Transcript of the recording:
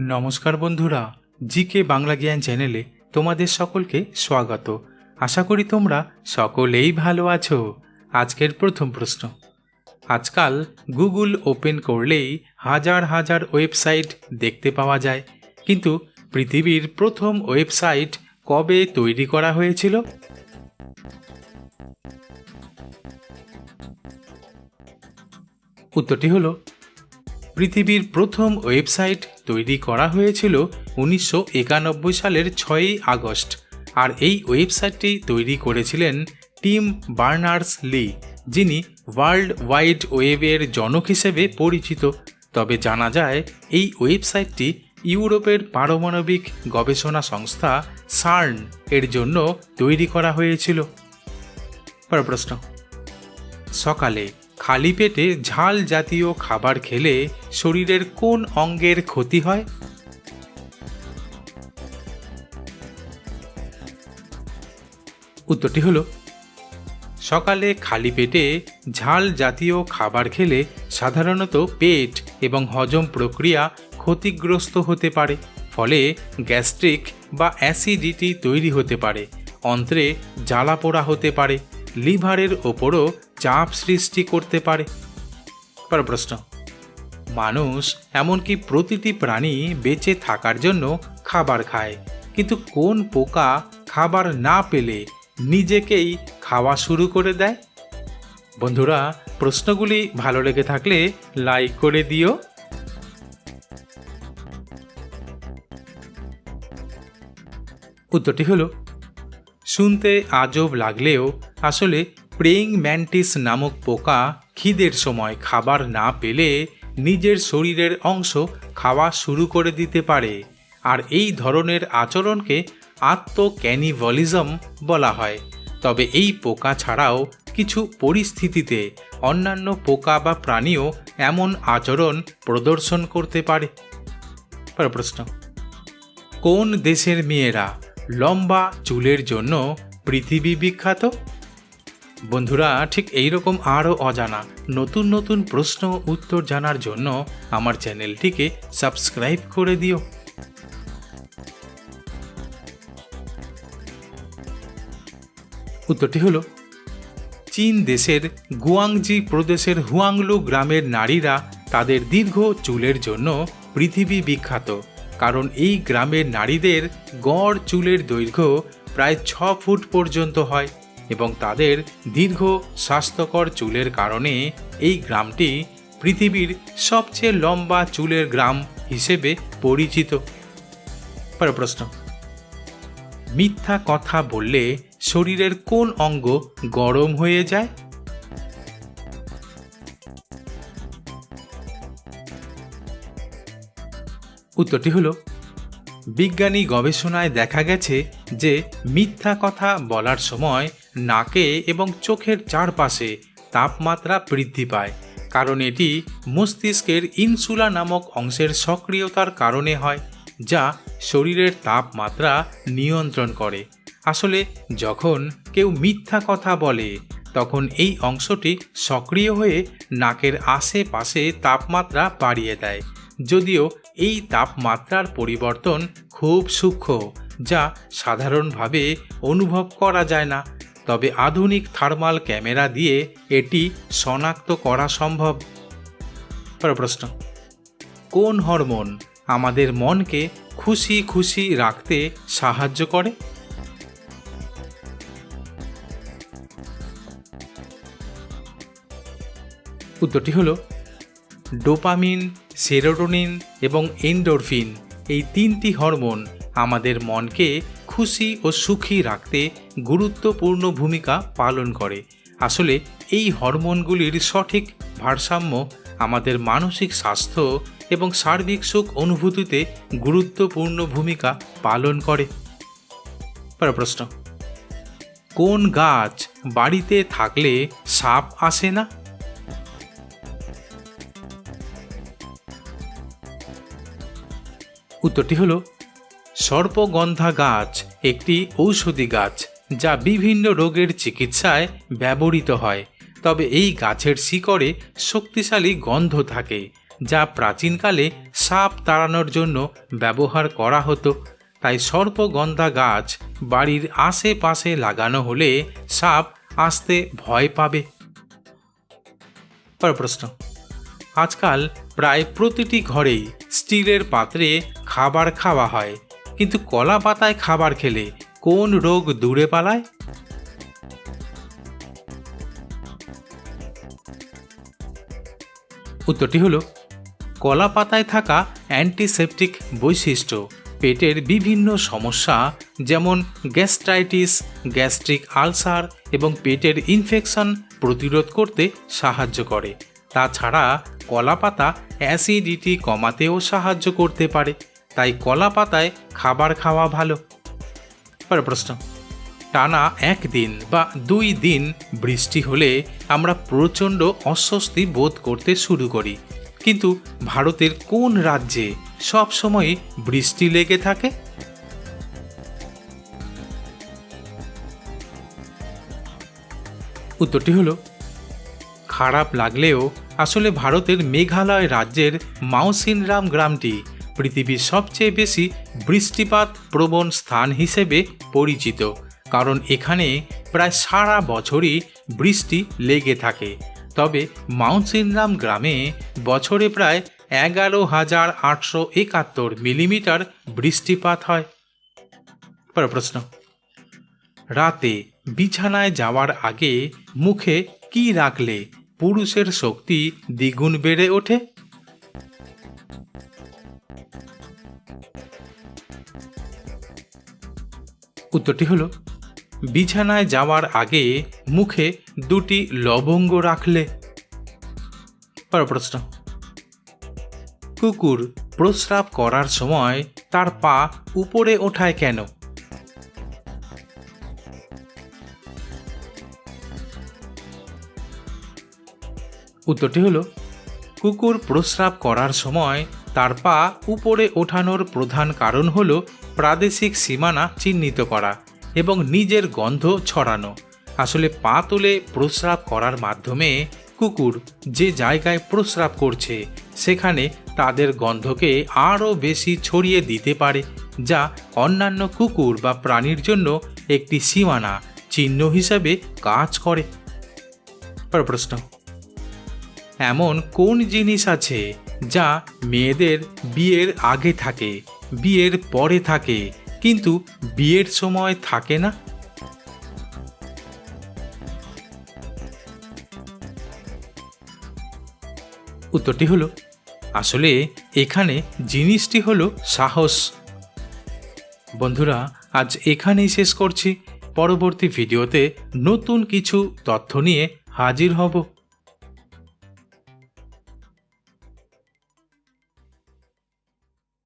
নমস্কার বন্ধুরা, জিকে বাংলা জ্ঞান চ্যানেলে তোমাদের সকলকে স্বাগত। আশা করি তোমরা সকলেই ভালো আছো। আজকের প্রথম প্রশ্ন। আজকাল গুগল ওপেন করলেই হাজার হাজার ওয়েবসাইট দেখতে পাওয়া যায়। কিন্তু পৃথিবীর প্রথম ওয়েবসাইট কবে তৈরি করা হয়েছিল? উত্তরটি হলো পৃথিবীর প্রথম ওয়েবসাইট তৈরি করা হয়েছিল উনিশশো একানব্বই সালের ছয়ই আগস্ট, আর এই ওয়েবসাইটটি তৈরি করেছিলেন টিম বার্নার্স লি, যিনি ওয়ার্ল্ড ওয়াইড ওয়েবের জনক হিসেবে পরিচিত। তবে জানা যায়, এই ওয়েবসাইটটি ইউরোপের পারমাণবিক গবেষণা সংস্থা সার্ন এর জন্য তৈরি করা হয়েছিল। পরের প্রশ্ন। সকালে খালি পেটে ঝাল জাতীয় খাবার খেলে শরীরের কোন অঙ্গের ক্ষতি হয়? উত্তরটি হলো, সকালে খালি পেটে ঝাল জাতীয় খাবার খেলে সাধারণত পেট এবং হজম প্রক্রিয়া ক্ষতিগ্রস্ত হতে পারে, ফলে গ্যাস্ট্রিক বা অ্যাসিডিটি তৈরি হতে পারে, অন্ত্রে জ্বালা পোড়া হতে পারে লিভারের ওপরও চাপ সৃষ্টি করতে পারে। পর প্রশ্ন। মানুষ এমনকি প্রতিটি প্রাণী বেঁচে থাকার জন্য খাবার খায়, কিন্তু কোন পোকা খাবার না পেলে নিজেকেই খাওয়া শুরু করে দেয়? বন্ধুরা, প্রশ্নগুলি ভালো লেগে থাকলে লাইক করে দিও। উত্তরটি হলো, শুনতে আজব লাগলেও আসলে প্রেইং ম্যান্টিস নামক পোকা খিদের সময় খাবার না পেলে নিজের শরীরের অংশ খাওয়া শুরু করে দিতে পারে। আর এই ধরনের আচরণকে আত্মক্যানিভলিজম বলা হয়। তবে এই পোকা ছাড়াও কিছু পরিস্থিতিতে অন্যান্য পোকা বা প্রাণীও এমন আচরণ প্রদর্শন করতে পারে। প্রশ্ন। কোন দেশের মেয়েরা লম্বা চুলের জন্য পৃথিবী বিখ্যাত? বন্ধুরা, ঠিক এই রকম আরও অজানা, নতুন নতুন প্রশ্ন উত্তর জানার জন্য আমার চ্যানেলটিকে সাবস্ক্রাইব করে দিও। উত্তরটি হলো, চীন দেশের গুয়াংজি প্রদেশের হুয়াংলু গ্রামের নারীরা তাদের দীর্ঘ চুলের জন্য পৃথিবী বিখ্যাত, কারণ এই গ্রামের নারীদের গড় চুলের দৈর্ঘ্য প্রায় ছ ফুট পর্যন্ত হয়। এবং তাদের দীর্ঘ স্বাস্থ্যকর চুলের কারণে এই গ্রামটি পৃথিবীর সবচেয়ে লম্বা চুলের গ্রাম হিসেবে পরিচিত। প্রশ্ন। মিথ্যা কথা বললে শরীরের কোন অঙ্গ গরম হয়ে যায়? উত্তরটি হলো, বিজ্ঞানী গবেষণায় দেখা গেছে যে মিথ্যা কথা বলার সময় নাকে এবং চোখের চারপাশে তাপমাত্রা বৃদ্ধি পায়। কারণ এটি মস্তিষ্কের ইনসুলা নামক অংশের সক্রিয়তার কারণে হয়, যা শরীরের তাপমাত্রা নিয়ন্ত্রণ করে। আসলে যখন কেউ মিথ্যা কথা বলে, তখন এই অংশটি সক্রিয় হয়ে নাকের আশেপাশে তাপমাত্রা বাড়িয়ে দেয়। যদিও এই তাপমাত্রার পরিবর্তন খুব সূক্ষ্ম, যা সাধারণভাবে অনুভব করা যায় না। তবে আধুনিক থার্মাল ক্যামেরা দিয়ে এটি শনাক্ত করা সম্ভব। প্রশ্ন। কোন হরমোন আমাদের মনকে খুশি খুশি রাখতে সাহায্য করে? উত্তরটি হলো, ডোপামিন, সেরোটোনিন এবং এন্ডোরফিন এই তিনটি হরমোন আমাদের মনকে খুশি ও সুখী রাখতে গুরুত্বপূর্ণ ভূমিকা পালন করে। আসলে এই হরমোনগুলির সঠিক ভারসাম্য আমাদের মানসিক স্বাস্থ্য এবং সার্বিক সুখ অনুভূতিতে গুরুত্বপূর্ণ ভূমিকা পালন করে। প্রশ্ন, কোন গাছ বাড়িতে থাকলে সাপ আসে না? উত্তরটি হলো সর্পগন্ধা গাছ একটি ঔষধি গাছ যা বিভিন্ন রোগের চিকিৎসায় ব্যবহৃত হয়। তবে এই গাছের শিকড়ে শক্তিশালী গন্ধ থাকে, যা প্রাচীনকালে সাপ তাড়ানোর জন্য ব্যবহার করা হতো। তাই সর্পগন্ধা গাছ বাড়ির আশেপাশে লাগানো হলে সাপ আসতে ভয় পাবে। পর প্রশ্ন। আজকাল প্রায় প্রতিটি ঘরেই স্টিলের পাত্রে খাবার খাওয়া হয়। কিন্তু কলা পাতায় খাবার খেলে কোন রোগ দূরে পালায়? উত্তরটি হলো কলা পাতায় থাকা অ্যান্টিসেপটিক বৈশিষ্ট্য পেটের বিভিন্ন সমস্যা যেমন গ্যাস্ট্রাইটিস, গ্যাস্ট্রিক আলসার এবং পেটের ইনফেকশন প্রতিরোধ করতে সাহায্য করে। তাছাড়া কলা পাতা অ্যাসিডিটি কমাতেও সাহায্য করতে পারে। তাই কলা পাতায় খাবার খাওয়া ভালো। পরের প্রশ্ন, টানা একদিন বা দুই দিন বৃষ্টি হলে আমরা প্রচণ্ড অস্বস্তি বোধ করতে শুরু করি। কিন্তু ভারতের কোন রাজ্যে সব সময় বৃষ্টি লেগে থাকে? উত্তরটি হলো, খারাপ লাগলেও আসলে ভারতের মেঘালয় রাজ্যের মাউসিনরাম গ্রামটি পৃথিবীর সবচেয়ে বেশি বৃষ্টিপাত প্রবণ স্থান হিসেবে পরিচিত, কারণ এখানে প্রায় সারা বছরই বৃষ্টি লেগে থাকে। তবে মাউন্টসিনরাম গ্রামে বছরে প্রায় এগারো হাজার আটশো একাত্তর মিলিমিটার বৃষ্টিপাত হয়। পরের প্রশ্ন। রাতে বিছানায় যাওয়ার আগে মুখে কি রাখলে পুরুষের শক্তি দ্বিগুণ বেড়ে ওঠে? উত্তরটি হলো, বিছানায় যাওয়ার আগে মুখে দুটি লবঙ্গ রাখলে। প্রশ্ন, কুকুর প্রস্রাব করার সময় তার পা উপরে ওঠায় কেন? উত্তরটি হলো, কুকুর প্রস্রাব করার সময় তার পা উপরে ওঠানোর প্রধান কারণ হল প্রাদেশিক সীমানা চিহ্নিত করা এবং নিজের গন্ধ ছড়ানো। আসলে পা তুলে প্রস্রাব করার মাধ্যমে কুকুর যে জায়গায় প্রস্রাব করছে, সেখানে তাদের গন্ধকে আরও বেশি ছড়িয়ে দিতে পারে, যা অন্যান্য কুকুর বা প্রাণীর জন্য একটি সীমানা চিহ্ন হিসাবে কাজ করে। পর প্রশ্ন। এমন কোন জিনিস আছে যা মেয়েদের বিয়ের আগে থাকে, বিয়ের পরে থাকে, কিন্তু বিয়ের সময় থাকে না? উত্তরটি হলো, আসলে এখানে জিনিসটি হলো সাহস। বন্ধুরা, আজ এখানেই শেষ করছি। পরবর্তী ভিডিওতে নতুন কিছু তথ্য নিয়ে হাজির হব।